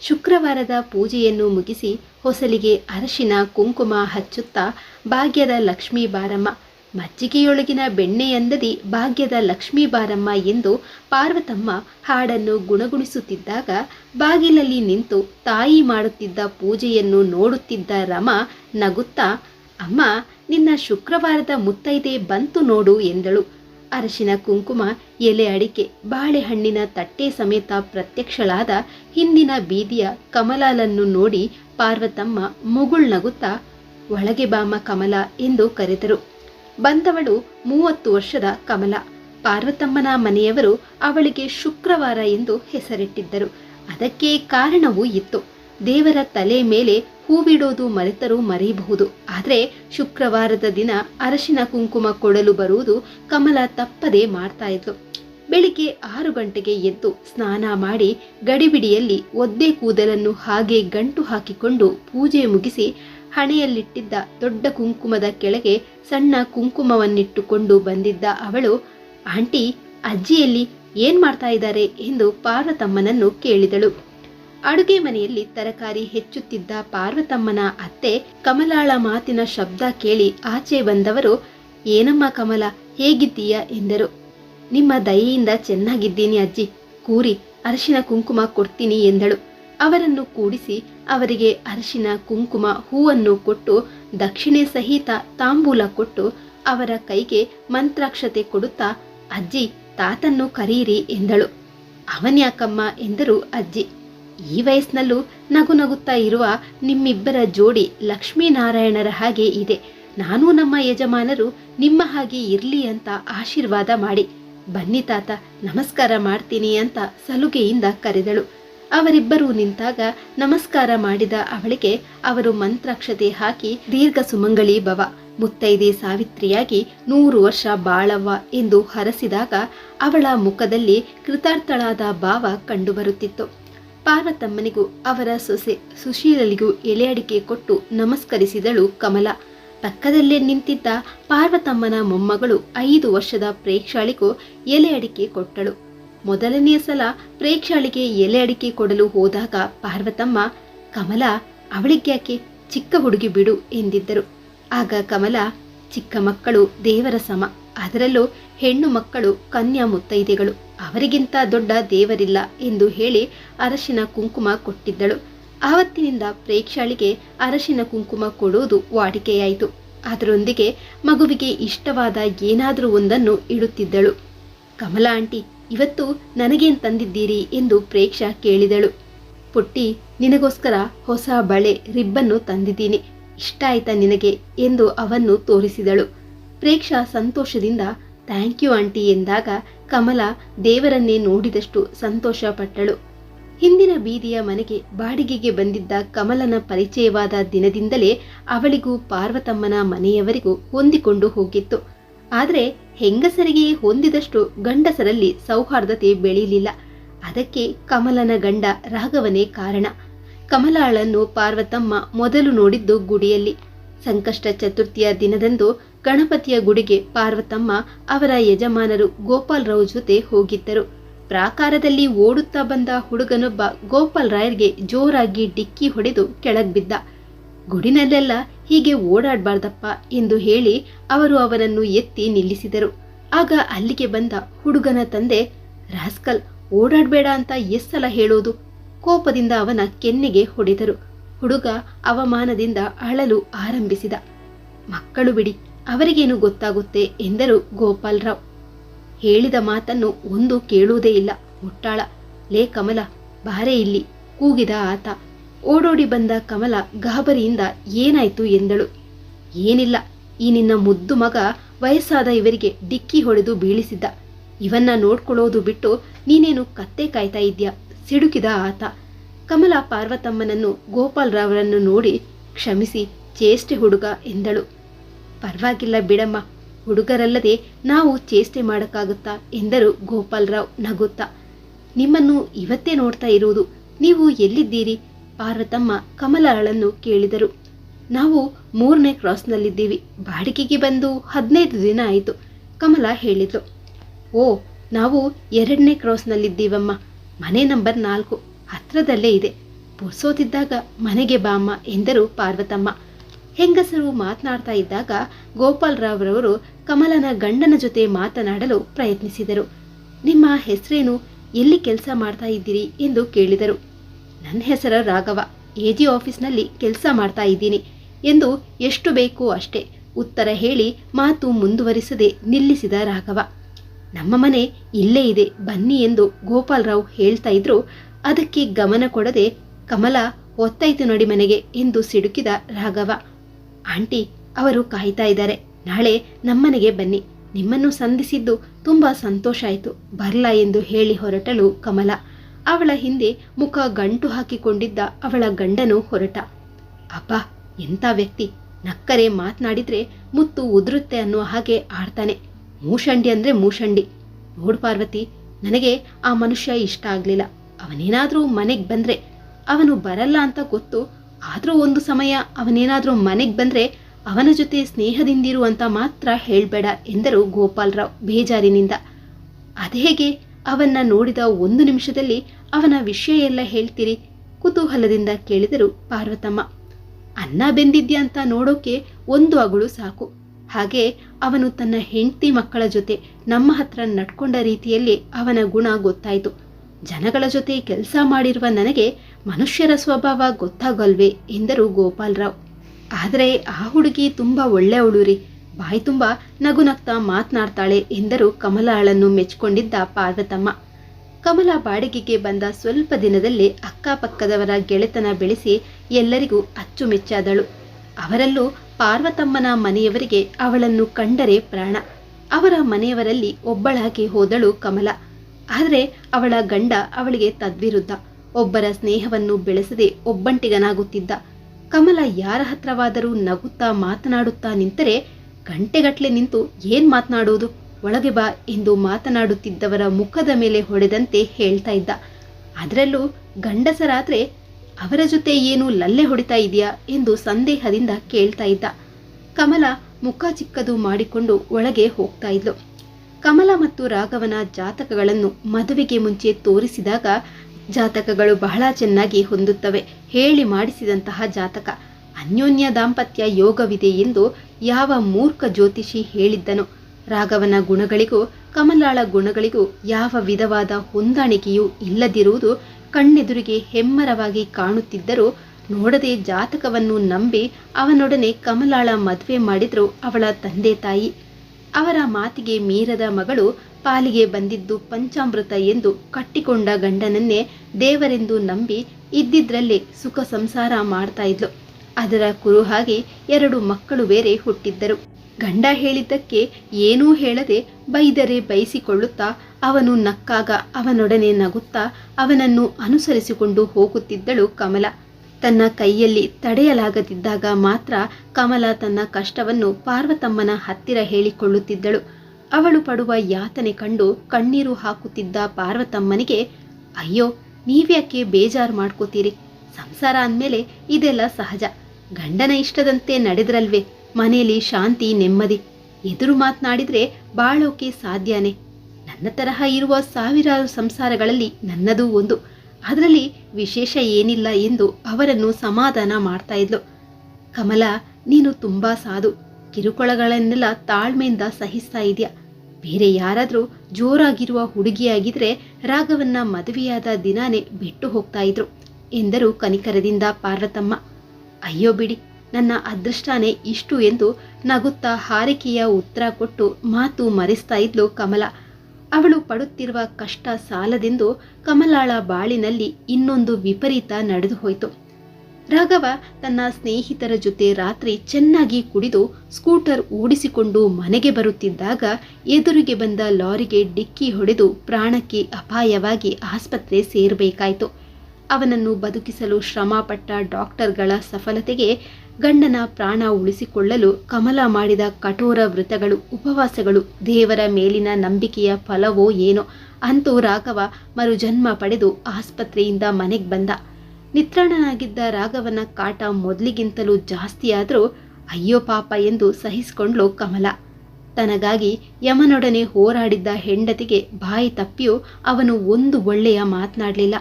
ಶುಕ್ರವಾರದ ಪೂಜೆಯನ್ನು ಮುಗಿಸಿ ಹೊಸಲಿಗೆ ಅರಶಿನ ಕುಂಕುಮ ಹಚ್ಚುತ್ತಾ ಭಾಗ್ಯದ ಲಕ್ಷ್ಮೀ ಬಾರಮ್ಮ, ಮಜ್ಜಿಗೆಯೊಳಗಿನ ಬೆಣ್ಣೆಯಂದದಿ ಭಾಗ್ಯದ ಲಕ್ಷ್ಮೀ ಬಾರಮ್ಮ ಎಂದು ಪಾರ್ವತಮ್ಮ ಹಾಡನ್ನು ಗುಣಗುಣಿಸುತ್ತಿದ್ದಾಗ ಬಾಗಿಲಲ್ಲಿ ನಿಂತು ತಾಯಿ ಮಾಡುತ್ತಿದ್ದ ಪೂಜೆಯನ್ನು ನೋಡುತ್ತಿದ್ದ ರಮ ನಗುತ್ತಾ, ಅಮ್ಮ, ನಿನ್ನ ಶುಕ್ರವಾರದ ಮುತ್ತೈದೆ ಬಂತು ನೋಡು ಎಂದಳು. ಅರಶಿನ ಕುಂಕುಮ, ಎಲೆ ಅಡಿಕೆ, ಬಾಳೆಹಣ್ಣಿನ ತಟ್ಟೆ ಸಮೇತ ಪ್ರತ್ಯಕ್ಷಳಾದ ಹಿಂದಿನ ಬೀದಿಯ ಕಮಲಾಲನ್ನು ನೋಡಿ ಪಾರ್ವತಮ್ಮ ಮುಗುಳ್ನಗುತ್ತಾ ಒಳಗೆ ಬಾಮ ಕಮಲ ಎಂದು ಕರೆದರು. ಬಂದವಳು ಮೂವತ್ತು ವರ್ಷದ ಕಮಲ. ಪಾರ್ವತಮ್ಮನ ಮನೆಯವರು ಅವಳಿಗೆ ಶುಕ್ರವಾರ ಎಂದು ಹೆಸರಿಟ್ಟಿದ್ದರು. ಅದಕ್ಕೆ ಕಾರಣವೂ ಇತ್ತು. ದೇವರ ತಲೆ ಮೇಲೆ ಹೂವಿಡೋದು ಮರೆತರೂ ಮರೆಯಬಹುದು. ಆದರೆ ಶುಕ್ರವಾರದ ದಿನ ಅರಶಿನ ಕುಂಕುಮ ಕೊಡಲು ಬರುವುದು ಕಮಲ ತಪ್ಪದೇ ಮಾಡ್ತಾ ಇದ್ಲು ಬೆಳಿಗ್ಗೆ ಆರು ಗಂಟೆಗೆ ಎದ್ದು ಸ್ನಾನ ಮಾಡಿ ಗಡಿಬಿಡಿಯಲ್ಲಿ ಒದ್ದೆ ಕೂದಲನ್ನು ಹಾಗೆ ಗಂಟು ಹಾಕಿಕೊಂಡು ಪೂಜೆ ಮುಗಿಸಿ ಹಣೆಯಲ್ಲಿಟ್ಟಿದ್ದ ದೊಡ್ಡ ಕುಂಕುಮದ ಕೆಳಗೆ ಸಣ್ಣ ಕುಂಕುಮವನ್ನಿಟ್ಟುಕೊಂಡು ಬಂದಿದ್ದ ಅವಳು, ಆಂಟಿ, ಅಜ್ಜಿಯಲ್ಲಿ ಏನ್ ಮಾಡ್ತಾ ಇದ್ದಾರೆ? ಎಂದು ಪಾರ್ವತಮ್ಮನನ್ನು ಕೇಳಿದಳು. ಅಡುಗೆ ಮನೆಯಲ್ಲಿ ತರಕಾರಿ ಹೆಚ್ಚುತ್ತಿದ್ದ ಪಾರ್ವತಮ್ಮನ ಅತ್ತೆ ಕಮಲಾಳ ಮಾತಿನ ಶಬ್ದ ಕೇಳಿ ಆಚೆ ಬಂದವರು, ಏನಮ್ಮ ಕಮಲ, ಹೇಗಿದ್ದೀಯ? ಎಂದರು. ನಿಮ್ಮ ದಯೆಯಿಂದ ಚೆನ್ನಾಗಿದ್ದೀನಿ ಅಜ್ಜಿ. ಕೂರಿ, ಅರಿಶಿನ ಕುಂಕುಮ ಕೊಡ್ತೀನಿ ಎಂದಳು. ಅವರನ್ನು ಕೂಡಿಸಿ ಅವರಿಗೆ ಅರಿಶಿನ ಕುಂಕುಮ ಹೂವನ್ನು ಕೊಟ್ಟು, ದಕ್ಷಿಣೆ ಸಹಿತ ತಾಂಬೂಲ ಕೊಟ್ಟು ಅವರ ಕೈಗೆ ಮಂತ್ರಾಕ್ಷತೆ ಕೊಡುತ್ತಾ, ಅಜ್ಜಿ, ತಾತನ್ನು ಕರೀರಿ ಎಂದಳು. ಅವನ್ಯಾಕಮ್ಮ? ಎಂದರು ಅಜ್ಜಿ. ಈ ವಯಸ್ಸಿನಲ್ಲೂ ನಗು ನಗುತ್ತಾ ಇರುವ ನಿಮ್ಮಿಬ್ಬರ ಜೋಡಿ ಲಕ್ಷ್ಮೀನಾರಾಯಣರ ಹಾಗೆ ಇದೆ. ನಾನು ನಮ್ಮ ಯಜಮಾನರು ನಿಮ್ಮ ಹಾಗೆ ಇರ್ಲಿ ಅಂತ ಆಶೀರ್ವಾದ ಮಾಡಿ. ಬನ್ನಿ ತಾತ, ನಮಸ್ಕಾರ ಮಾಡ್ತೀನಿ ಅಂತ ಸಲುಗೆಯಿಂದ ಕರೆದಳು. ಅವರಿಬ್ಬರೂ ನಿಂತಾಗ ನಮಸ್ಕಾರ ಮಾಡಿದ ಅವಳಿಗೆ ಅವರು ಮಂತ್ರಾಕ್ಷತೆ ಹಾಕಿ, ದೀರ್ಘ ಸುಮಂಗಳಿ ಭವ, ಮುತ್ತೈದೆ ಸಾವಿತ್ರಿಯಾಗಿ ನೂರು ವರ್ಷ ಬಾಳವ್ವ ಎಂದು ಹರಸಿದಾಗ ಅವಳ ಮುಖದಲ್ಲಿ ಕೃತಾರ್ಥಳಾದ ಭಾವ ಕಂಡುಬರುತ್ತಿತ್ತು. ಪಾರ್ವತಮ್ಮನಿಗೂ ಅವರ ಸೊಸೆ ಸುಶೀಲಲಿಗೂ ಎಲೆ ಅಡಿಕೆ ಕೊಟ್ಟು ನಮಸ್ಕರಿಸಿದಳು ಕಮಲ. ಪಕ್ಕದಲ್ಲೇ ನಿಂತಿದ್ದ ಪಾರ್ವತಮ್ಮನ ಮೊಮ್ಮಗಳು ಐದು ವರ್ಷದ ಪ್ರೇಕ್ಷಾಳಿಗೂ ಎಲೆ ಅಡಿಕೆ ಕೊಟ್ಟಳು. ಮೊದಲನೆಯ ಸಲ ಪ್ರೇಕ್ಷಾಳಿಗೆ ಎಲೆ ಅಡಿಕೆ ಕೊಡಲು ಹೋದಾಗ ಪಾರ್ವತಮ್ಮ, ಕಮಲ, ಅವಳಿಗ್ಯಾಕೆ? ಚಿಕ್ಕ ಹುಡುಗಿ ಬಿಡು ಎಂದಿದ್ದರು. ಆಗ ಕಮಲ, ಚಿಕ್ಕ ಮಕ್ಕಳು ದೇವರ ಸಮ. ಅದರಲ್ಲೂ ಹೆಣ್ಣು ಮಕ್ಕಳು ಕನ್ಯಾ ಮುತ್ತೈದೆಗಳು. ಅವರಿಗಿಂತ ದೊಡ್ಡ ದೇವರಿಲ್ಲ ಎಂದು ಹೇಳಿ ಅರಶಿನ ಕುಂಕುಮ ಕೊಟ್ಟಿದ್ದಳು. ಆವತ್ತಿನಿಂದ ಪ್ರೇಕ್ಷಾಳಿಗೆ ಅರಶಿನ ಕುಂಕುಮ ಕೊಡುವುದು ವಾಡಿಕೆಯಾಯಿತು. ಅದರೊಂದಿಗೆ ಮಗುವಿಗೆ ಇಷ್ಟವಾದ ಏನಾದರೂ ಒಂದನ್ನು ಇಡುತ್ತಿದ್ದಳು. ಕಮಲಾ ಆಂಟಿ, ಇವತ್ತು ನನಗೇನು ತಂದಿದ್ದೀರಿ? ಎಂದು ಪ್ರೇಕ್ಷಾ ಕೇಳಿದಳು. ಪುಟ್ಟಿ, ನಿನಗೋಸ್ಕರ ಹೊಸ ಬಳೆ, ರಿಬ್ಬನ್ನು ತಂದಿದ್ದೀನಿ. ಇಷ್ಟ ಆಯ್ತಾ ನಿನಗೆ? ಎಂದು ಅವನ್ನು ತೋರಿಸಿದಳು. ಪ್ರೇಕ್ಷಾ ಸಂತೋಷದಿಂದ ಥ್ಯಾಂಕ್ ಯು ಆಂಟಿ ಎಂದಾಗ ಕಮಲ ದೇವರನ್ನೇ ನೋಡಿದಷ್ಟು ಸಂತೋಷಪಟ್ಟಳು ಹಿಂದಿನ ಬೀದಿಯ ಮನೆಗೆ ಬಾಡಿಗೆಗೆ ಬಂದಿದ್ದ ಕಮಲನ ಪರಿಚಯವಾದ ದಿನದಿಂದಲೇ ಅವಳಿಗೂ ಪಾರ್ವತಮ್ಮನ ಮನೆಯವರಿಗೂ ಹೊಂದಿಕೊಂಡು ಹೋಗಿತ್ತು. ಆದರೆ ಹೆಂಗಸರಿಗೆ ಹೊಂದಿದಷ್ಟು ಗಂಡಸರಲ್ಲಿ ಸೌಹಾರ್ದತೆ ಬೆಳೀಲಿಲ್ಲ. ಅದಕ್ಕೆ ಕಮಲನ ಗಂಡ ರಾಘವನೇ ಕಾರಣ. ಕಮಲಾಳನ್ನು ಪಾರ್ವತಮ್ಮ ಮೊದಲು ನೋಡಿದ್ದು ಗುಡಿಯಲ್ಲಿ. ಸಂಕಷ್ಟ ಚತುರ್ಥಿಯ ದಿನದಂದು ಗಣಪತಿಯ ಗುಡಿಗೆ ಪಾರ್ವತಮ್ಮ ಅವರ ಯಜಮಾನರು ಗೋಪಾಲರಾವ್ ಜೊತೆ ಹೋಗಿದ್ದರು. ಪ್ರಾಕಾರದಲ್ಲಿ ಓಡುತ್ತಾ ಬಂದ ಹುಡುಗನೊಬ್ಬ ಗೋಪಾಲ್ ರಾಯರ್ಗೆ ಜೋರಾಗಿ ಡಿಕ್ಕಿ ಹೊಡೆದು ಕೆಳಗ್ ಬಿದ್ದ ಗುಡಿನಲ್ಲೆಲ್ಲ ಹೀಗೆ ಓಡಾಡಬಾರ್ದಪ್ಪ ಎಂದು ಹೇಳಿ ಅವರು ಅವನನ್ನು ಎತ್ತಿ ನಿಲ್ಲಿಸಿದರು. ಆಗ ಅಲ್ಲಿಗೆ ಬಂದ ಹುಡುಗನ ತಂದೆ, ರಾಸ್ಕಲ್, ಓಡಾಡಬೇಡ ಅಂತ ಎಸ್ಸಲ ಹೇಳೋದು? ಕೋಪದಿಂದ ಅವನ ಕೆನ್ನೆಗೆ ಹೊಡೆದರು. ಹುಡುಗ ಅವಮಾನದಿಂದ ಅಳಲು ಆರಂಭಿಸಿದ. ಮಕ್ಕಳು ಬಿಡಿ, ಅವರಿಗೇನು ಗೊತ್ತಾಗುತ್ತೆ ಎಂದರು ಗೋಪಾಲ್ರಾವ್. ಹೇಳಿದ ಮಾತನ್ನು ಒಂದು ಕೇಳುವುದೇ ಇಲ್ಲ, ಮುಟ್ಟಾಳ. ಲೇ ಕಮಲ, ಬಾರೆ ಇಲ್ಲಿ, ಕೂಗಿದ ಆತ. ಓಡೋಡಿ ಬಂದ ಕಮಲ ಗಾಬರಿಯಿಂದ ಏನಾಯ್ತು ಎಂದಳು. ಏನಿಲ್ಲ, ಈ ನಿನ್ನ ಮುದ್ದು ಮಗ ವಯಸ್ಸಾದ ಇವರಿಗೆ ಡಿಕ್ಕಿ ಹೊಡೆದು ಬೀಳಿಸಿದ್ದ. ಇವನ್ನ ನೋಡ್ಕೊಳ್ಳೋದು ಬಿಟ್ಟು ನೀನೇನು ಕತ್ತೆ ಕಾಯ್ತಾ ಇದ್ಯಾ? ಸಿಡುಕಿದ ಆತ. ಕಮಲ ಪಾರ್ವತಮ್ಮನನ್ನು ಗೋಪಾಲ್ರಾವ್ರನ್ನು ನೋಡಿ ಕ್ಷಮಿಸಿ, ಚೇಷ್ಟೆ ಹುಡುಗ ಎಂದಳು. ಪರವಾಗಿಲ್ಲ ಬಿಡಮ್ಮ, ಹುಡುಗರಲ್ಲದೆ ನಾವು ಚೇಷ್ಟೆ ಮಾಡೋಕ್ಕಾಗುತ್ತಾ ಎಂದರು ಗೋಪಾಲ್ರಾವ್ ನಗುತ್ತಾ. ನಿಮ್ಮನ್ನು ಇವತ್ತೇ ನೋಡ್ತಾ ಇರುವುದು, ನೀವು ಎಲ್ಲಿದ್ದೀರಿ? ಪಾರ್ವತಮ್ಮ ಕಮಲಾಳನ್ನು ಕೇಳಿದರು. ನಾವು ಮೂರನೇ ಕ್ರಾಸ್ನಲ್ಲಿದ್ದೀವಿ, ಬಾಡಿಗೆಗೆ ಬಂದು ಹದಿನೈದು ದಿನ ಆಯಿತು, ಕಮಲ ಹೇಳಿದ್ಲು. ಓ, ನಾವು ಎರಡನೇ ಕ್ರಾಸ್ನಲ್ಲಿದ್ದೀವಮ್ಮ, ಮನೆ ನಂಬರ್ ನಾಲ್ಕು. ಹತ್ರದಲ್ಲೇ ಇದೆ. ಪುರ್ಸೋತಿದ್ದಾಗ ಮನೆಗೆ ಬಾಮ್ಮ ಎಂದರು ಪಾರ್ವತಮ್ಮ. ಹೆಂಗಸರು ಮಾತನಾಡ್ತಾ ಇದ್ದಾಗ ಗೋಪಾಲರಾವ್ರವರು ಕಮಲನ ಗಂಡನ ಜೊತೆ ಮಾತನಾಡಲು ಪ್ರಯತ್ನಿಸಿದರು. ನಿಮ್ಮ ಹೆಸರೇನು? ಎಲ್ಲಿ ಕೆಲಸ ಮಾಡ್ತಾ ಇದ್ದೀರಿ? ಎಂದು ಕೇಳಿದರು. ನನ್ನ ಹೆಸರು ರಾಘವ. ಎ ಜಿ ಆಫೀಸ್ನಲ್ಲಿ ಕೆಲಸ ಮಾಡ್ತಾ ಇದ್ದೀನಿ. ಎಂದು ಎಷ್ಟು ಬೇಕೋ ಅಷ್ಟೇ. ಉತ್ತರ ಹೇಳಿ ಮಾತು ಮುಂದುವರಿಸದೆ ನಿಲ್ಲಿಸಿದ ರಾಘವ. ನಮ್ಮ ಮನೆ ಇಲ್ಲೇ ಇದೆ. ಬನ್ನಿ ಎಂದು ಗೋಪಾಲರಾವ್ ಹೇಳ್ತಾ ಇದ್ರು. ಅದಕ್ಕೆ ಗಮನ ಕೊಡದೆ ಕಮಲ ಒತ್ತಾಯ್ತು ನೋಡಿ ಮನೆಗೆ ಎಂದು ಸಿಡುಕಿದ ರಾಘವ. ಆಂಟಿ, ಅವರು ಕಾಯ್ತಾ ಇದ್ದಾರೆ. ನಾಳೆ ನಮ್ಮನೆಗೆ ಬನ್ನಿ. ನಿಮ್ಮನ್ನು ಸಂಧಿಸಿದ್ದು ತುಂಬಾ ಸಂತೋಷ ಆಯಿತು. ಬರಲ ಎಂದು ಹೇಳಿ ಹೊರಟಳು ಕಮಲ. ಅವಳ ಹಿಂದೆ ಮುಖ ಗಂಟು ಹಾಕಿಕೊಂಡಿದ್ದ ಅವಳ ಗಂಡನು ಹೊರಟ. ಅಪ್ಪ, ಎಂಥ ವ್ಯಕ್ತಿ? ನಕ್ಕರೆ ಮಾತನಾಡಿದ್ರೆ ಮುತ್ತು ಉದುರುತ್ತೆ ಅನ್ನುವ ಹಾಗೆ ಆಡ್ತಾನೆ. ಮೂಷಂಡಿ ಅಂದ್ರೆ ಮೂಷಂಡಿ. ನೋಡು ಪಾರ್ವತಿ, ನನಗೆ ಆ ಮನುಷ್ಯ ಇಷ್ಟ ಆಗ್ಲಿಲ್ಲ. ಅವನೇನಾದ್ರೂ ಮನೆಗೆ ಬಂದ್ರೆ ಅವನು ಬರಲ್ಲ ಅಂತ ಗೊತ್ತು, ಆದ್ರೂ ಒಂದು ಸಮಯ ಅವನೇನಾದ್ರೂ ಮನೆಗೆ ಬಂದ್ರೆ ಅವನ ಜೊತೆ ಸ್ನೇಹದಿಂದಿರು ಅಂತ ಮಾತ್ರ ಹೇಳ್ಬೇಡ ಎಂದರು ಗೋಪಾಲರಾವ್ ಬೇಜಾರಿನಿಂದ. ಅದೇಗೆ ಅವನ್ನ ನೋಡಿದ ಒಂದು ನಿಮಿಷದಲ್ಲಿ ಅವನ ವಿಷಯ ಎಲ್ಲ ಹೇಳ್ತೀರಿ ಕುತೂಹಲದಿಂದ ಕೇಳಿದರು ಪಾರ್ವತಮ್ಮ. ಅನ್ನ ಬೆಂದಿದ್ಯಾ ಅಂತ ನೋಡೋಕೆ ಒಂದು ಅಗಳು ಸಾಕು. ಹಾಗೆ ಅವನು ತನ್ನ ಹೆಂಡತಿ ಮಕ್ಕಳ ಜೊತೆ ನಮ್ಮ ಹತ್ರ ನಡ್ಕೊಂಡ ರೀತಿಯಲ್ಲಿ ಅವನ ಗುಣ ಗೊತ್ತಾಯಿತು. ಜನಗಳ ಜೊತೆ ಕೆಲಸ ಮಾಡಿರುವ ನನಗೆ ಮನುಷ್ಯರ ಸ್ವಭಾವ ಗೊತ್ತಾಗಲ್ವೇ ಎಂದರು ಗೋಪಾಲರಾವ್. ಆದರೆ ಆ ಹುಡುಗಿ ತುಂಬ ಒಳ್ಳೆಯವಳು ರೀ ಬಾಯಿ ತುಂಬ ನಗು ನಗ್ತಾ ಮಾತನಾಡ್ತಾಳೆ ಎಂದರು ಕಮಲಾಳನ್ನು ಮೆಚ್ಕೊಂಡಿದ್ದ ಪಾರ್ವತಮ್ಮ. ಕಮಲ ಬಾಡಿಗೆಗೆ ಬಂದ ಸ್ವಲ್ಪ ದಿನದಲ್ಲೇ ಅಕ್ಕಪಕ್ಕದವರ ಗೆಳೆತನ ಬೆಳೆಸಿ ಎಲ್ಲರಿಗೂ ಅಚ್ಚುಮೆಚ್ಚಾದಳು. ಅವರಲ್ಲೂ ಪಾರ್ವತಮ್ಮನ ಮನೆಯವರಿಗೆ ಅವಳನ್ನು ಕಂಡರೆ ಪ್ರಾಣ. ಅವರ ಮನೆಯವರಲ್ಲಿ ಒಬ್ಬಳಾಗಿ ಹೋದಳು ಕಮಲ. ಆದರೆ ಅವಳ ಗಂಡ ಅವಳಿಗೆ ತದ್ವಿರುದ್ಧ. ಒಬ್ಬರ ಸ್ನೇಹವನ್ನು ಬೆಳೆಸದೆ ಒಬ್ಬಂಟಿಗನಾಗುತ್ತಿದ್ದ. ಕಮಲ ಯಾರ ಹತ್ರವಾದರೂ ನಗುತ್ತಾ ಮಾತನಾಡುತ್ತಾ ನಿಂತರೆ ಗಂಟೆಗಟ್ಲೆ ನಿಂತು ಏನ್ ಮಾತನಾಡುವುದು ಒಳಗೆ ಬಾ ಎಂದು ಮಾತನಾಡುತ್ತಿದ್ದವರ ಮುಖದ ಮೇಲೆ ಹೊಡೆದಂತೆ ಹೇಳ್ತಾ ಇದ್ದ. ಅದರಲ್ಲೂ ಗಂಡಸರಾದ್ರೆ ಅವರ ಜೊತೆ ಏನು ಲಲ್ಲೆ ಹೊಡಿತಾ ಇದೆಯಾ ಎಂದು ಸಂದೇಹದಿಂದ ಕೇಳ್ತಾ ಇದ್ದ. ಕಮಲ ಮುಖ ಚಿಕ್ಕದು ಮಾಡಿಕೊಂಡು ಒಳಗೆ ಹೋಗ್ತಾ ಇದ್ಲು. ಕಮಲ ಮತ್ತು ರಾಘವನ ಜಾತಕಗಳನ್ನು ಮದುವೆಗೆ ಮುಂಚೆ ತೋರಿಸಿದಾಗ ಜಾತಕಗಳು ಬಹಳ ಚೆನ್ನಾಗಿ ಹೊಂದುತ್ತವೆ ಹೇಳಿ ಮಾಡಿಸಿದಂತಹ ಜಾತಕ. ಅನ್ಯೋನ್ಯ ದಾಂಪತ್ಯ ಯೋಗವಿದೆ ಎಂದು ಯಾವ ಮೂರ್ಖ ಜ್ಯೋತಿಷಿ ಹೇಳಿದ್ದನು. ರಾಘವನ ಗುಣಗಳಿಗೂ ಕಮಲಾಳ ಗುಣಗಳಿಗೂ ಯಾವ ವಿಧವಾದ ಹೊಂದಾಣಿಕೆಯೂ ಇಲ್ಲದಿರುವುದು ಕಣ್ಣೆದುರಿಗೆ ಹೆಮ್ಮರವಾಗಿ ಕಾಣುತ್ತಿದ್ದರೂ ನೋಡದೆ ಜಾತಕವನ್ನು ನಂಬಿ ಅವನೊಡನೆ ಕಮಲಾಳ ಮದುವೆ ಮಾಡಿದ್ರು ಅವಳ ತಂದೆ ತಾಯಿ. ಅವರ ಮಾತಿಗೆ ಮೀರದ ಮಗಳು ಪಾಲಿಗೆ ಬಂದಿದ್ದು ಪಂಚಾಮೃತ ಎಂದು ಕಟ್ಟಿಕೊಂಡ ಗಂಡನನ್ನೇ ದೇವರೆಂದು ನಂಬಿ ಇದ್ದಿದ್ರಲ್ಲೇ ಸುಖ ಸಂಸಾರ ಮಾಡ್ತಾ ಇದ್ಲು. ಅದರ ಕುರುಹಾಗಿ ಎರಡು ಮಕ್ಕಳು ಬೇರೆ ಹುಟ್ಟಿದ್ದರು. ಗಂಡ ಹೇಳಿದ್ದಕ್ಕೆ ಏನೂ ಹೇಳದೆ ಬೈದರೆ ಬಯಸಿಕೊಳ್ಳುತ್ತಾ ಅವನು ನಕ್ಕಾಗ ಅವನೊಡನೆ ನಗುತ್ತಾ ಅವನನ್ನು ಅನುಸರಿಸಿಕೊಂಡು ಹೋಗುತ್ತಿದ್ದಳು ಕಮಲ. ತನ್ನ ಕೈಯಲ್ಲಿ ತಡೆಯಲಾಗದಿದ್ದಾಗ ಮಾತ್ರ ಕಮಲ ತನ್ನ ಕಷ್ಟವನ್ನು ಪಾರ್ವತಮ್ಮನ ಹತ್ತಿರ ಹೇಳಿಕೊಳ್ಳುತ್ತಿದ್ದಳು. ಅವಳು ಪಡುವ ಯಾತನೆ ಕಂಡು ಕಣ್ಣೀರು ಹಾಕುತ್ತಿದ್ದ ಪಾರ್ವತಮ್ಮನಿಗೆ, ಅಯ್ಯೋ, ನೀವ್ಯಾಕೆ ಬೇಜಾರು ಮಾಡ್ಕೋತೀರಿ? ಸಂಸಾರ ಅಂದಮೇಲೆ ಇದೆಲ್ಲ ಸಹಜ. ಗಂಡನ ಇಷ್ಟದಂತೆ ನಡೆದ್ರಲ್ವೇ? ಮನೆಯಲ್ಲಿ ಶಾಂತಿ, ನೆಮ್ಮದಿ. ಎದುರು ಮಾತನಾಡಿದ್ರೆ ಬಾಳೋಕೆ ಸಾಧ್ಯನೇ. ನನ್ನ ತರಹ ಇರುವ ಸಾವಿರಾರು ಸಂಸಾರಗಳಲ್ಲಿ ನನ್ನದೂ ಒಂದು. ಅದರಲ್ಲಿ ವಿಶೇಷ ಏನಿಲ್ಲ ಎಂದು ಅವರನ್ನು ಸಮಾಧಾನ ಮಾಡ್ತಾ ಇದ್ಲು. ಕಮಲ, ನೀನು ತುಂಬಾ ಸಾಧು. ಕಿರುಕೊಳಗಳನ್ನೆಲ್ಲ ತಾಳ್ಮೆಯಿಂದ ಸಹಿಸ್ತಾ ಇದೆಯಾ? ಬೇರೆ ಯಾರಾದರೂ ಜೋರಾಗಿರುವ ಹುಡುಗಿಯಾಗಿದ್ರೆ ರಾಘವನ್ನ ಮದುವೆಯಾದ ದಿನಾನೇ ಬಿಟ್ಟು ಹೋಗ್ತಾ ಇದ್ರು ಎಂದರು ಕನಿಕರದಿಂದ ಪಾರ್ವತಮ್ಮ. ಅಯ್ಯೋ ಬಿಡಿ, ನನ್ನ ಅದೃಷ್ಟಾನೇ ಇಷ್ಟು ಎಂದು ನಗುತ್ತಾ ಹಾರಿಕೆಯ ಉತ್ತರ ಕೊಟ್ಟು ಮಾತು ಮರೆಸ್ತಾ ಇದ್ಲು ಕಮಲ. ಅವಳು ಪಡುತ್ತಿರುವ ಕಷ್ಟ ಸಾಲದೆಂದು ಕಮಲಾಳ ಬಾಳಿನಲ್ಲಿ ಇನ್ನೊಂದು ವಿಪರೀತ ನಡೆದು ಹೋಯಿತು ರಾಘವ ತನ್ನ ಸ್ನೇಹಿತರ ಜೊತೆ ರಾತ್ರಿ ಚೆನ್ನಾಗಿ ಕುಡಿದು ಸ್ಕೂಟರ್ ಓಡಿಸಿಕೊಂಡು ಮನೆಗೆ ಬರುತ್ತಿದ್ದಾಗ ಎದುರಿಗೆ ಬಂದ ಲಾರಿಗೆ ಡಿಕ್ಕಿ ಹೊಡೆದು ಪ್ರಾಣಕ್ಕೆ ಅಪಾಯವಾಗಿ ಆಸ್ಪತ್ರೆ ಸೇರಬೇಕಾಯಿತು. ಅವನನ್ನು ಬದುಕಿಸಲು ಶ್ರಮಪಟ್ಟ ಡಾಕ್ಟರ್ಗಳ ಸಫಲತೆಗೆ ಗಂಡನ ಪ್ರಾಣ ಉಳಿಸಿಕೊಳ್ಳಲು ಕಮಲ ಮಾಡಿದ ಕಠೋರ ವ್ರತಗಳು, ಉಪವಾಸಗಳು, ದೇವರ ಮೇಲಿನ ನಂಬಿಕೆಯ ಫಲವೋ ಏನೋ ಅಂತೂ ರಾಘವ ಮರುಜನ್ಮ ಪಡೆದು ಆಸ್ಪತ್ರೆಯಿಂದ ಮನೆಗೆ ಬಂದ. ನಿತ್ರಾಣನಾಗಿದ್ದ ರಾಘವನ ಕಾಟ ಮೊದಲಿಗಿಂತಲೂ ಜಾಸ್ತಿಯಾದರೂ ಅಯ್ಯೋ ಪಾಪ ಎಂದು ಸಹಿಸಿಕೊಂಡ್ಲು ಕಮಲ. ತನಗಾಗಿ ಯಮನೊಡನೆ ಹೋರಾಡಿದ್ದ ಹೆಂಡತಿಗೆ ಬಾಯಿ ತಪ್ಪಿಯೂ ಅವನು ಒಂದು ಒಳ್ಳೆಯ ಮಾತನಾಡಲಿಲ್ಲ.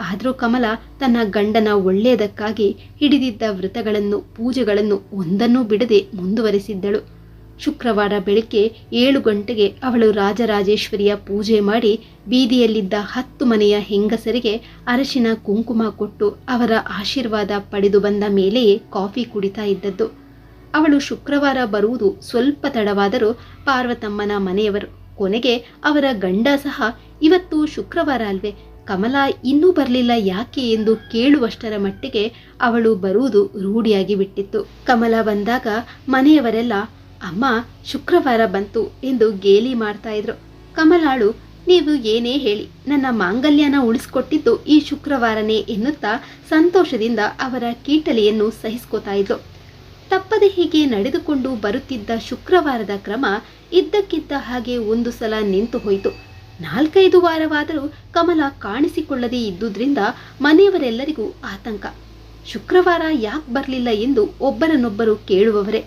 ಆದರೂ ಕಮಲ ತನ್ನ ಗಂಡನ ಒಳ್ಳೆಯದಕ್ಕಾಗಿ ಹಿಡಿದಿದ್ದ ವ್ರತಗಳನ್ನು, ಪೂಜೆಗಳನ್ನು ಒಂದನ್ನೂ ಬಿಡದೆ ಮುಂದುವರಿಸಿದ್ದಳು. ಶುಕ್ರವಾರ ಬೆಳಿಗ್ಗೆ ಏಳು ಗಂಟೆಗೆ ಅವಳು ರಾಜರಾಜೇಶ್ವರಿಯ ಪೂಜೆ ಮಾಡಿ ಬೀದಿಯಲ್ಲಿದ್ದ ಹತ್ತು ಮನೆಯ ಹೆಂಗಸರಿಗೆ ಅರಶಿನ ಕುಂಕುಮ ಕೊಟ್ಟು ಅವರ ಆಶೀರ್ವಾದ ಪಡೆದು ಬಂದ ಮೇಲೆಯೇ ಕಾಫಿ ಕುಡಿತಾ ಇದ್ದದ್ದು. ಅವಳು ಶುಕ್ರವಾರ ಬರುವುದು ಸ್ವಲ್ಪ ತಡವಾದರೂ ಪಾರ್ವತಮ್ಮನ ಮನೆಯವರು, ಕೊನೆಗೆ ಅವರ ಗಂಡ ಸಹ ಇವತ್ತು ಶುಕ್ರವಾರ ಅಲ್ವೇ ಕಮಲ ಇನ್ನೂ ಬರಲಿಲ್ಲ ಯಾಕೆ ಎಂದು ಕೇಳುವಷ್ಟರ ಮಟ್ಟಿಗೆ ಅವಳು ಬರುವುದು ರೂಢಿಯಾಗಿ ಬಿಟ್ಟಿತ್ತು. ಕಮಲ ಬಂದಾಗ ಮನೆಯವರೆಲ್ಲ, ಅಮ್ಮ, ಶುಕ್ರವಾರ ಬಂತು ಎಂದು ಗೇಲಿ ಮಾಡ್ತಾ ಇದ್ರು. ಕಮಲಾಳು, ನೀವು ಏನೇ ಹೇಳಿ, ನನ್ನ ಮಾಂಗಲ್ಯನ ಉಳಿಸ್ಕೊಟ್ಟಿದ್ದು ಈ ಶುಕ್ರವಾರನೇ ಎನ್ನುತ್ತಾ ಸಂತೋಷದಿಂದ ಅವರ ಕೀಟಲೆಯನ್ನು ಸಹಿಸ್ಕೋತಾ ಇದ್ರು ತಪ್ಪದೆ ಹೀಗೆ ನಡೆದುಕೊಂಡು ಬರುತ್ತಿದ್ದ ಶುಕ್ರವಾರದ ಕ್ರಮ ಇದ್ದಕ್ಕಿದ್ದ ಹಾಗೆ ಒಂದು ಸಲ ನಿಂತು ಹೋಯಿತು. ನಾಲ್ಕೈದು ವಾರವಾದರೂ ಕಮಲ ಕಾಣಿಸಿಕೊಳ್ಳದೇ ಇದ್ದುದರಿಂದ ಮನೆಯವರೆಲ್ಲರಿಗೂ ಆತಂಕ. ಶುಕ್ರವಾರ ಯಾಕೆ ಬರಲಿಲ್ಲ ಎಂದು ಒಬ್ಬರನ್ನೊಬ್ಬರು ಕೇಳುವವರೇ.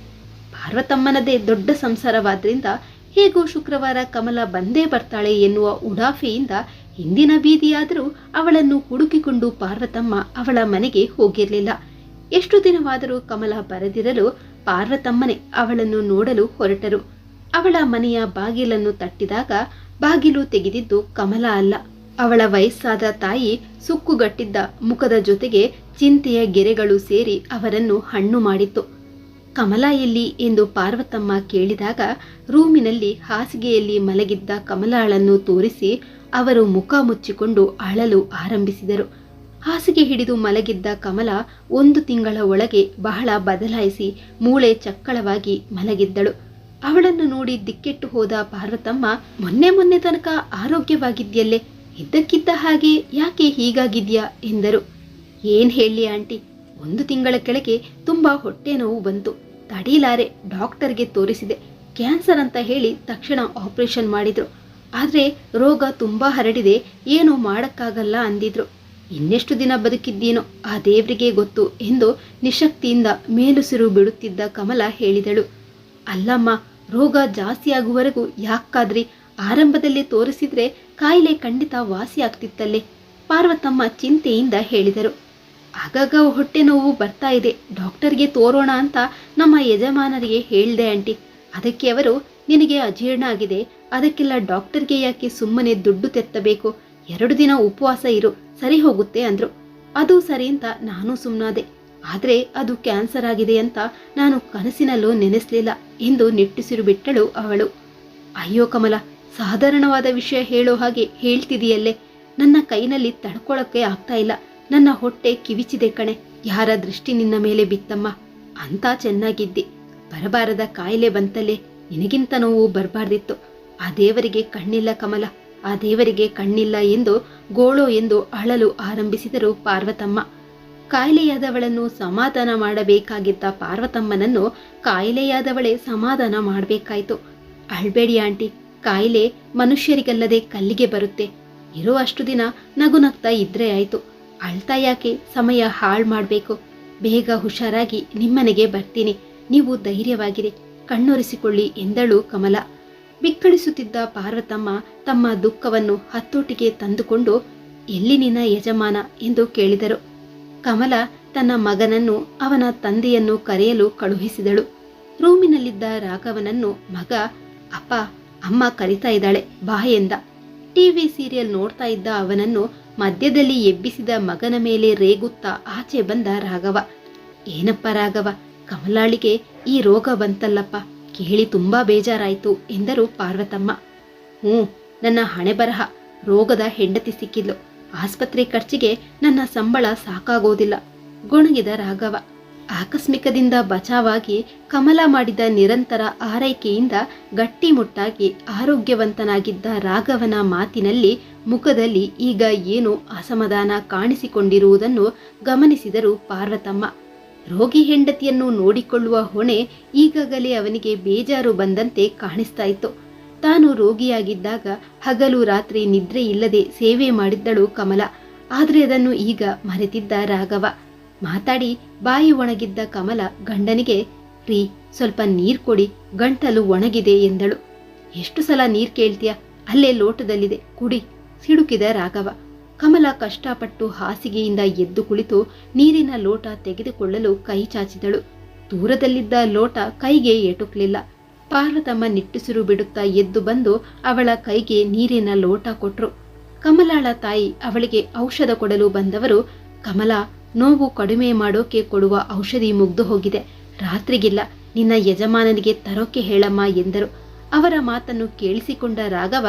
ಪಾರ್ವತಮ್ಮನದೇ ದೊಡ್ಡ ಸಂಸಾರವಾದ್ರಿಂದ ಹೇಗೂ ಶುಕ್ರವಾರ ಕಮಲ ಬಂದೇ ಬರ್ತಾಳೆ ಎನ್ನುವ ಉಡಾಫೆಯಿಂದ ಹಿಂದಿನ ಬೀದಿಯಾದರೂ ಅವಳನ್ನು ಹುಡುಕಿಕೊಂಡು ಪಾರ್ವತಮ್ಮ ಅವಳ ಮನೆಗೆ ಹೋಗಿರಲಿಲ್ಲ. ಎಷ್ಟು ದಿನವಾದರೂ ಕಮಲ ಬರೆದಿರಲು ಪಾರ್ವತಮ್ಮನೆ ಅವಳನ್ನು ನೋಡಲು ಹೊರಟರು. ಅವಳ ಮನೆಯ ಬಾಗಿಲನ್ನು ತಟ್ಟಿದಾಗ ಬಾಗಿಲು ತೆಗೆದಿದ್ದು ಕಮಲ ಅಲ್ಲ. ಅವಳ ವಯಸ್ಸಾದ ತಾಯಿ ಸುಕ್ಕುಗಟ್ಟಿದ್ದ ಮುಖದ ಜೊತೆಗೆ ಚಿಂತೆಯ ಗೆರೆಗಳು ಸೇರಿ ಅವರನ್ನು ಹಣ್ಣು ಮಾಡಿತ್ತು. ಕಮಲ ಎಲ್ಲಿ ಎಂದು ಪಾರ್ವತಮ್ಮ ಕೇಳಿದಾಗ ರೂಮಿನಲ್ಲಿ ಹಾಸಿಗೆಯಲ್ಲಿ ಮಲಗಿದ್ದ ಕಮಲಾಳನ್ನು ತೋರಿಸಿ ಅವರು ಮುಖ ಮುಚ್ಚಿಕೊಂಡು ಅಳಲು ಆರಂಭಿಸಿದರು. ಹಾಸಿಗೆ ಹಿಡಿದು ಮಲಗಿದ್ದ ಕಮಲ ಒಂದು ತಿಂಗಳ ಒಳಗೆ ಬಹಳ ಬದಲಾಯಿಸಿ ಮೂಳೆ ಚಕ್ಕಳವಾಗಿ ಮಲಗಿದ್ದಳು. ಅವಳನ್ನು ನೋಡಿ ದಿಕ್ಕೆಟ್ಟು ಹೋದ ಪಾರ್ವತಮ್ಮ ಮೊನ್ನೆ ಮೊನ್ನೆ ತನಕ ಆರೋಗ್ಯವಾಗಿದ್ಯಲ್ಲೇ? ಇದ್ದಕ್ಕಿದ್ದ ಹಾಗೆ ಯಾಕೆ ಹೀಗಾಗಿದ್ಯಾ? ಎಂದರು. ಏನ್ ಹೇಳಿ ಆಂಟಿ? ಒಂದು ತಿಂಗಳ ಕೆಳಗೆ ತುಂಬಾ ಹೊಟ್ಟೆ ನೋವು ಬಂತು. ತಡೀಲಾರೆ ಡಾಕ್ಟರ್ಗೆ ತೋರಿಸಿದೆ. ಕ್ಯಾನ್ಸರ್ ಅಂತ ಹೇಳಿ ತಕ್ಷಣ ಆಪರೇಷನ್ ಮಾಡಿದ್ರು. ಆದ್ರೆ ರೋಗ ತುಂಬಾ ಹರಡಿದೆ, ಏನು ಮಾಡಕ್ಕಾಗಲ್ಲ ಅಂದಿದ್ರು. ಇನ್ನೆಷ್ಟು ದಿನ ಬದುಕಿದ್ದೀನೋ ಆ ದೇವರಿಗೆ ಗೊತ್ತು ಎಂದು ನಿಶಕ್ತಿಯಿಂದ ಮೇಲುಸಿರು ಬಿಡುತ್ತಿದ್ದ ಕಮಲ ಹೇಳಿದಳು. ಅಲ್ಲಮ್ಮ ರೋಗ ಜಾಸ್ತಿ ಆಗುವವರೆಗೂ ಯಾಕಾದ್ರಿ ಆರಂಭದಲ್ಲಿ ತೋರಿಸಿದ್ರೆ ಕಾಯಿಲೆ ಖಂಡಿತ ವಾಸಿ ಆಗ್ತಿತ್ತಲ್ಲೇ ಪಾರ್ವತಮ್ಮ ಚಿಂತೆಯಿಂದ ಹೇಳಿದರು. ಆಗಾಗ ಹೊಟ್ಟೆ ನೋವು ಬರ್ತಾ ಇದೆ. ಡಾಕ್ಟರ್ಗೆ ತೋರೋಣ ಅಂತ ನಮ್ಮ ಯಜಮಾನರಿಗೆ ಹೇಳ್ದೆ ಆಂಟಿ. ಅದಕ್ಕೆ ಅವರು, ನಿನಗೆ ಅಜೀರ್ಣ ಆಗಿದೆ. ಅದಕ್ಕೆಲ್ಲ ಡಾಕ್ಟರ್ಗೆ ಯಾಕೆ ಸುಮ್ಮನೆ ದುಡ್ಡು ತೆತ್ತಬೇಕು? ಎರಡು ದಿನ ಉಪವಾಸ ಇರು. ಸರಿ ಹೋಗುತ್ತೆ ಅಂದ್ರು. ಅದು ಸರಿ ಅಂತ ನಾನು ಸುಮ್ಮನಾದೆ ಆದ್ರೆ ಅದು ಕ್ಯಾನ್ಸರ್ ಆಗಿದೆ ಅಂತ ನಾನು ಕನಸಿನಲ್ಲೂ ನೆನೆಸಲಿಲ್ಲ ಎಂದು ನಿಟ್ಟುಸಿರು ಬಿಟ್ಟಳು ಅವಳು. ಅಯ್ಯೋ ಕಮಲ, ಸಾಧಾರಣವಾದ ವಿಷಯ ಹೇಳೋ ಹಾಗೆ ಹೇಳ್ತಿದೆಯಲ್ಲೇ. ನನ್ನ ಕೈನಲ್ಲಿ ತಡ್ಕೊಳಕ್ಕೆ ಆಗ್ತಾ ಇಲ್ಲ. ನನ್ನ ಹೊಟ್ಟೆ ಕಿವಿಚಿದೆ ಕಣೆ. ಯಾರ ದೃಷ್ಟಿ ನಿನ್ನ ಮೇಲೆ ಬಿತ್ತಮ್ಮ? ಅಂತ ಚೆನ್ನಾಗಿದ್ದಿ. ಬರಬಾರದ ಕಾಯಿಲೆ ಬಂತಲ್ಲೇ. ನಿನಗಿಂತ ನೋವು ಬರಬಾರ್ದಿತ್ತು. ಆ ದೇವರಿಗೆ ಕಣ್ಣಿಲ್ಲ ಕಮಲ. ಆ ದೇವರಿಗೆ ಕಣ್ಣಿಲ್ಲ ಎಂದು ಗೋಳೋ ಎಂದು ಅಳಲು ಆರಂಭಿಸಿದರು ಪಾರ್ವತಮ್ಮ. ಕಾಯಿಲೆಯಾದವಳನ್ನು ಸಮಾಧಾನ ಮಾಡಬೇಕಾಗಿದ್ದ ಪಾರ್ವತಮ್ಮನನ್ನು ಕಾಯಿಲೆಯಾದವಳೇ ಸಮಾಧಾನ ಮಾಡಬೇಕಾಯ್ತು. ಅಳ್ಬೇಡಿ ಆಂಟಿ, ಕಾಯಿಲೆ ಮನುಷ್ಯರಿಗಲ್ಲದೆ ಕಲ್ಲಿಗೆ ಬರುತ್ತೆ. ಇರೋ ದಿನ ನಗು ನಗ್ತಾ ಇದ್ರೆ ಆಯ್ತು. ಅಳ್ತಾ ಯಾಕೆ? ಸಮಯ ಹಾಳು ಮಾಡಬೇಕು. ಬೇಗ ಹುಷಾರಾಗಿ ನಿಮ್ಮನೆಗೆ ಬರ್ತೀನಿ. ನೀವು ಧೈರ್ಯವಾಗಿರಿ. ಕಣ್ಣೊರೆಸಿಕೊಳ್ಳಿ ಎಂದಳು ಕಮಲ. ಬಿಕ್ಕಳಿಸುತ್ತಿದ್ದ ಪಾರ್ವತಮ್ಮ ತಮ್ಮ ದುಃಖವನ್ನು ಹತ್ತೋಟಿಗೆ ತಂದುಕೊಂಡು, ಎಲ್ಲಿ ನಿನ್ನ ಯಜಮಾನ? ಎಂದು ಕೇಳಿದರು. ಕಮಲ ತನ್ನ ಮಗನನ್ನು ಅವನ ತಂದೆಯನ್ನು ಕರೆಯಲು ಕಳುಹಿಸಿದಳು. ರೂಮಿನಲ್ಲಿದ್ದ ರಾಘವನನ್ನು ಮಗ, ಅಪ್ಪ, ಅಮ್ಮ ಕರಿತಾ ಇದ್ದಾಳೆ, ಬಾ ಎಂದ. ಟಿವಿ ಸೀರಿಯಲ್ ನೋಡ್ತಾ ಇದ್ದ ಅವನನ್ನು ಮಧ್ಯದಲ್ಲಿ ಎಬ್ಬಿಸಿದ ಮಗನ ಮೇಲೆ ರೇಗುತ್ತಾ ಆಚೆ ಬಂದ ರಾಘವ. ಏನಪ್ಪ ರಾಘವ, ಕಮಲಾಳಿಗೆ ಈ ರೋಗ ಬಂತಲ್ಲಪ್ಪ, ಕೇಳಿ ತುಂಬಾ ಬೇಜಾರಾಯ್ತು ಎಂದರು ಪಾರ್ವತಮ್ಮ. ಹ್ಞೂ, ನನ್ನ ಹಣೆ ಬರಹ ರೋಗದ ಹೆಂಡತಿ ಸಿಕ್ಕಿದ್ಲು. ಆಸ್ಪತ್ರೆ ಖರ್ಚಿಗೆ ನನ್ನ ಸಂಬಳ ಸಾಕಾಗೋದಿಲ್ಲ. ಗೊಣಗಿದ ರಾಘವ. ಆಕಸ್ಮಿಕದಿಂದ ಬಚಾವಾಗಿ ಕಮಲ ಮಾಡಿದ ನಿರಂತರ ಆರೈಕೆಯಿಂದ ಗಟ್ಟಿಮುಟ್ಟಾಗಿ ಆರೋಗ್ಯವಂತನಾಗಿದ್ದ ರಾಘವನ ಮಾತಿನಲ್ಲಿ, ಮುಖದಲ್ಲಿ ಈಗ ಏನೋ ಅಸಮಾಧಾನ ಕಾಣಿಸಿಕೊಂಡಿರುವುದನ್ನು ಗಮನಿಸಿದರು ಪಾರ್ವತಮ್ಮ. ರೋಗಿ ಹೆಂಡತಿಯನ್ನು ನೋಡಿಕೊಳ್ಳುವ ಹೊಣೆ ಈಗಾಗಲೇ ಅವನಿಗೆ ಬೇಜಾರು ಬಂದಂತೆ ಕಾಣಿಸ್ತಾ ಇತ್ತು. ತಾನು ರೋಗಿಯಾಗಿದ್ದಾಗ ಹಗಲು ರಾತ್ರಿ ನಿದ್ರೆ ಇಲ್ಲದೆ ಸೇವೆ ಮಾಡಿದ್ದಳು ಕಮಲ. ಆದರೆ ಅದನ್ನು ಈಗ ಮರೆತಿದ್ದ ರಾಘವ. ಮಾತಾಡಿ, ಬಾಯಿ ಒಣಗಿದ್ದ ಕಮಲ ಗಂಡನಿಗೆ, ರೀ, ಸ್ವಲ್ಪ ನೀರು ಕೊಡಿ, ಗಂಟಲು ಒಣಗಿದೆ ಎಂದಳು. ಎಷ್ಟು ಸಲ ನೀರ್ ಕೇಳ್ತೀಯ? ಅಲ್ಲೇ ಲೋಟದಲ್ಲಿದೆ, ಕುಡಿ ಸಿಡುಕಿದ ರಾಘವ. ಕಮಲ ಕಷ್ಟಪಟ್ಟು ಹಾಸಿಗೆಯಿಂದ ಎದ್ದು ಕುಳಿತು ನೀರಿನ ಲೋಟ ತೆಗೆದುಕೊಳ್ಳಲು ಕೈ ಚಾಚಿದಳು. ದೂರದಲ್ಲಿದ್ದ ಲೋಟ ಕೈಗೆ ಎಟುಕಲಿಲ್ಲ ಪಾರ್ವತಮ್ಮ ನಿಟ್ಟುಸಿರು ಬಿಡುತ್ತಾ ಎದ್ದು ಬಂದು ಅವಳ ಕೈಗೆ ನೀರಿನ ಲೋಟ ಕೊಟ್ರು. ಕಮಲಾಳ ತಾಯಿ ಅವಳಿಗೆ ಔಷಧ ಕೊಡಲು ಬಂದವರು, ಕಮಲ, ನೋವು ಕಡಿಮೆ ಮಾಡೋಕೆ ಕೊಡುವ ಔಷಧಿ ಮುಗ್ದು ಹೋಗಿದೆ. ರಾತ್ರಿಗಿಲ್ಲ, ನಿನ್ನ ಯಜಮಾನನಿಗೆ ತರೋಕೆ ಹೇಳಮ್ಮ ಎಂದರು. ಅವರ ಮಾತನ್ನು ಕೇಳಿಸಿಕೊಂಡ ರಾಘವ,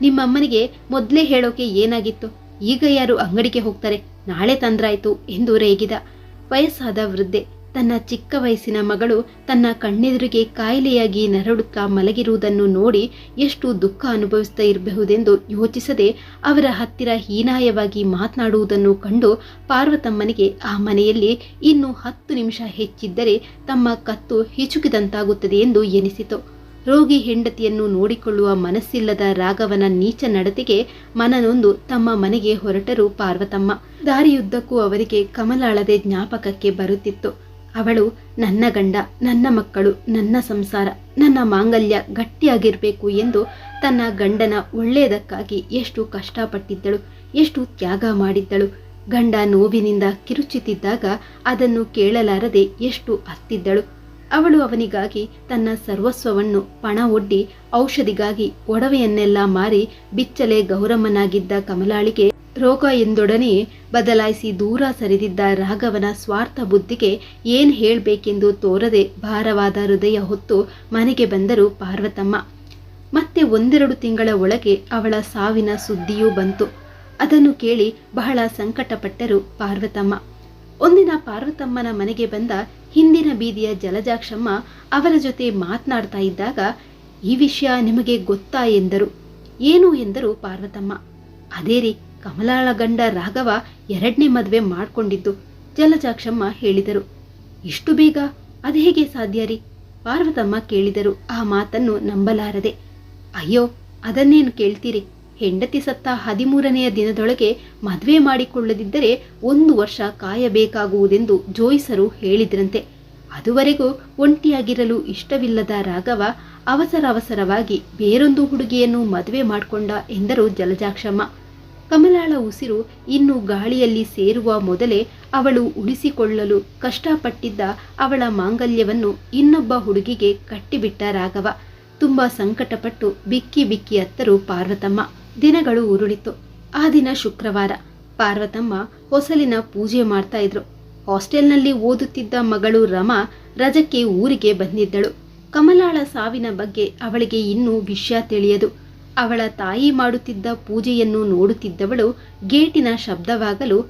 ನಿಮ್ಮಮ್ಮನಿಗೆ ಮೊದಲೇ ಹೇಳೋಕೆ ಏನಾಗಿತ್ತು? ಈಗ ಯಾರು ಅಂಗಡಿಗೆ ಹೋಗ್ತಾರೆ? ನಾಳೆ ತಂದ್ರಾಯ್ತು ಎಂದು ರೇಗಿದ. ವಯಸ್ಸಾದ ವೃದ್ಧೆ ತನ್ನ ಚಿಕ್ಕ ವಯಸ್ಸಿನ ಮಗಳು ತನ್ನ ಕಣ್ಣೆದುರಿಗೆ ಕಾಯಿಲೆಯಾಗಿ ನರಳುತ್ತಾ ಮಲಗಿರುವುದನ್ನು ನೋಡಿ ಎಷ್ಟು ದುಃಖ ಅನುಭವಿಸ್ತಾ ಇರಬಹುದೆಂದು ಯೋಚಿಸದೆ ಅವರ ಹತ್ತಿರ ಹೀನಾಯವಾಗಿ ಮಾತನಾಡುವುದನ್ನು ಕಂಡು ಪಾರ್ವತಮ್ಮನಿಗೆ ಆ ಮನೆಯಲ್ಲಿ ಇನ್ನು ಹತ್ತು ನಿಮಿಷ ಹೆಚ್ಚಿದ್ದರೆ ತಮ್ಮ ಕತ್ತು ಹಿಚುಕಿದಂತಾಗುತ್ತದೆ ಎಂದು ಎನಿಸಿತು. ರೋಗಿ ಹೆಂಡತಿಯನ್ನು ನೋಡಿಕೊಳ್ಳುವ ಮನಸ್ಸಿಲ್ಲದ ರಾಘವನ ನೀಚ ನಡತೆಗೆ ಮನನೊಂದು ತಮ್ಮ ಮನೆಗೆ ಹೊರಟರು ಪಾರ್ವತಮ್ಮ. ದಾರಿಯುದ್ದಕ್ಕೂ ಅವರಿಗೆ ಕಮಲಾಳದೆ ಜ್ಞಾಪಕಕ್ಕೆ ಬರುತ್ತಿತ್ತು. ಅವಳು ನನ್ನ ಗಂಡ, ನನ್ನ ಮಕ್ಕಳು, ನನ್ನ ಸಂಸಾರ, ನನ್ನ ಮಾಂಗಲ್ಯ ಗಟ್ಟಿಯಾಗಿರಬೇಕು ಎಂದು ತನ್ನ ಗಂಡನ ಒಳ್ಳೆಯದಕ್ಕಾಗಿ ಎಷ್ಟು ಕಷ್ಟಪಟ್ಟಿದ್ದಳು, ಎಷ್ಟು ತ್ಯಾಗ ಮಾಡಿದ್ದಳು. ಗಂಡ ನೋವಿನಿಂದ ಕಿರುಚುತ್ತಿದ್ದಾಗ ಅದನ್ನು ಕೇಳಲಾರದೆ ಎಷ್ಟು ಅತ್ತಿದ್ದಳು. ಅವಳು ಅವನಿಗಾಗಿ ತನ್ನ ಸರ್ವಸ್ವವನ್ನು ಪಣ ಒಡ್ಡಿ ಔಷಧಿಗಾಗಿ ಒಡವೆಯನ್ನೆಲ್ಲ ಮಾರಿ ಬಿಚ್ಚಲೆ ಗೌರಮ್ಮನಾಗಿದ್ದ ಕಮಲಾಳಿಗೆ ರೋಗ ಎಂದೊಡನೆ ಬದಲಾಯಿಸಿ ದೂರ ಸರಿದಿದ್ದ ರಾಘವನ ಸ್ವಾರ್ಥ ಬುದ್ಧಿಗೆ ಏನ್ ಹೇಳಬೇಕೆಂದು ತೋರದೆ ಭಾರವಾದ ಹೃದಯ ಹೊತ್ತು ಮನೆಗೆ ಬಂದರು ಪಾರ್ವತಮ್ಮ. ಮತ್ತೆ ಒಂದೆರಡು ತಿಂಗಳ ಒಳಗೆ ಅವಳ ಸಾವಿನ ಸುದ್ದಿಯೂ ಬಂತು. ಅದನ್ನು ಕೇಳಿ ಬಹಳ ಸಂಕಟಪಟ್ಟರು ಪಾರ್ವತಮ್ಮ. ಒಂದಿನ ಪಾರ್ವತಮ್ಮನ ಮನೆಗೆ ಬಂದ ಹಿಂದಿನ ಬೀದಿಯ ಜಲಜಾಕ್ಷಮ್ಮ ಅವರ ಜೊತೆ ಮಾತನಾಡ್ತಾ ಇದ್ದಾಗ ಈ ವಿಷಯ ನಿಮಗೆ ಗೊತ್ತಾ ಎಂದರು. ಏನು ಎಂದರು ಪಾರ್ವತಮ್ಮ? ಅದೇ ರೀ ಕಮಲಾಳ ಗಂಡ ರಾಘವ ಎರಡನೇ ಮದುವೆ ಮಾಡಿಕೊಂಡಿದ್ದು, ಜಲಜಾಕ್ಷಮ್ಮ ಹೇಳಿದರು. ಇಷ್ಟು ಬೇಗ? ಅದು ಹೇಗೆ ಸಾಧ್ಯ ರೀ? ಪಾರ್ವತಮ್ಮ ಕೇಳಿದರು. ಆ ಮಾತನ್ನು ನಂಬಲಾರದೆ, ಅಯ್ಯೋ, ಅದನ್ನೇನು ಕೇಳ್ತೀರಿ? ಹೆಂಡತಿ ಸತ್ತ ಹದಿಮೂರನೆಯ ದಿನದೊಳಗೆ ಮದುವೆ ಮಾಡಿಕೊಳ್ಳದಿದ್ದರೆ ಒಂದು ವರ್ಷ ಕಾಯಬೇಕಾಗುವುದೆಂದು ಜೋಯಿಸರು ಹೇಳಿದ್ರಂತೆ. ಅದುವರೆಗೂ ಒಂಟಿಯಾಗಿರಲು ಇಷ್ಟವಿಲ್ಲದ ರಾಘವ ಅವಸರ ಅವಸರವಾಗಿ ಬೇರೊಂದು ಹುಡುಗಿಯನ್ನು ಮದುವೆ ಮಾಡಿಕೊಂಡ ಎಂದರು ಜಲಜಾಕ್ಷಮ್ಮ. ಕಮಲಾಳ ಉಸಿರು ಇನ್ನು ಗಾಳಿಯಲ್ಲಿ ಸೇರುವ ಮೊದಲೇ ಅವಳು ಉಳಿಸಿಕೊಳ್ಳಲು ಕಷ್ಟಪಟ್ಟಿದ್ದ ಅವಳ ಮಾಂಗಲ್ಯವನ್ನು ಇನ್ನೊಬ್ಬ ಹುಡುಗಿಗೆ ಕಟ್ಟಿಬಿಟ್ಟ ರಾಘವ. ತುಂಬಾ ಸಂಕಟಪಟ್ಟು ಬಿಕ್ಕಿ ಬಿಕ್ಕಿ ಅತ್ತರು ಪಾರ್ವತಮ್ಮ. ದಿನಗಳು ಉರುಳಿತು. ಆ ದಿನ ಶುಕ್ರವಾರ. ಪಾರ್ವತಮ್ಮ ಹೊಸಲಿನ ಪೂಜೆ ಮಾಡ್ತಾ ಇದ್ರು. ಹಾಸ್ಟೆಲ್ನಲ್ಲಿ ಓದುತ್ತಿದ್ದ ಮಗಳು ರಮಾ ರಜಕ್ಕೆ ಊರಿಗೆ ಬಂದಿದ್ದಳು. ಕಮಲಾಳ ಸಾವಿನ ಬಗ್ಗೆ ಅವಳಿಗೆ ಇನ್ನೂ ವಿಷಯ ತಿಳಿಯದು. ಅವಳ ತಾಯಿ ಮಾಡುತ್ತಿದ್ದ ಪೂಜೆಯನ್ನು ನೋಡುತ್ತಿದ್ದವಳು ಗೇಟಿನ ಶಬ್ದವಾಗಲು,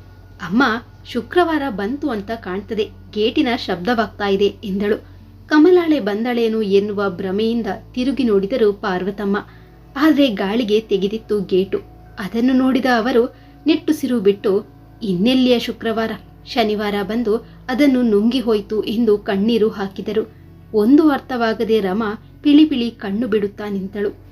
ಅಮ್ಮ, ಶುಕ್ರವಾರ ಬಂತು ಅಂತ ಕಾಣ್ತದೆ, ಗೇಟಿನ ಶಬ್ದವಾಗ್ತಾ ಇದೆ, ಎಂದಳು. ಕಮಲಾಳೆ ಬಂದಳೇನು ಎನ್ನುವ ಭ್ರಮೆಯಿಂದ ತಿರುಗಿ ನೋಡಿದರು ಪಾರ್ವತಮ್ಮ. ಆದರೆ ಗಾಳಿಗೆ ತೆಗೆದಿತ್ತು ಗೇಟು. ಅದನ್ನು ನೋಡಿದ ಅವರು ನೆಟ್ಟುಸಿರು ಬಿಟ್ಟು, ಇನ್ನೆಲ್ಲಿಯ ಶುಕ್ರವಾರ? ಶನಿವಾರ ಬಂದು ಅದನ್ನು ನುಂಗಿ ಹೋಯಿತು ಎಂದು ಕಣ್ಣೀರು ಹಾಕಿದರು. ಒಂದು ಅರ್ಥವಾಗದೆ ರಮಾ ಪಿಳಿಪಿಳಿ ಪಿಳಿ ಕಣ್ಣು ಬಿಡುತ್ತಾ ನಿಂತಳು.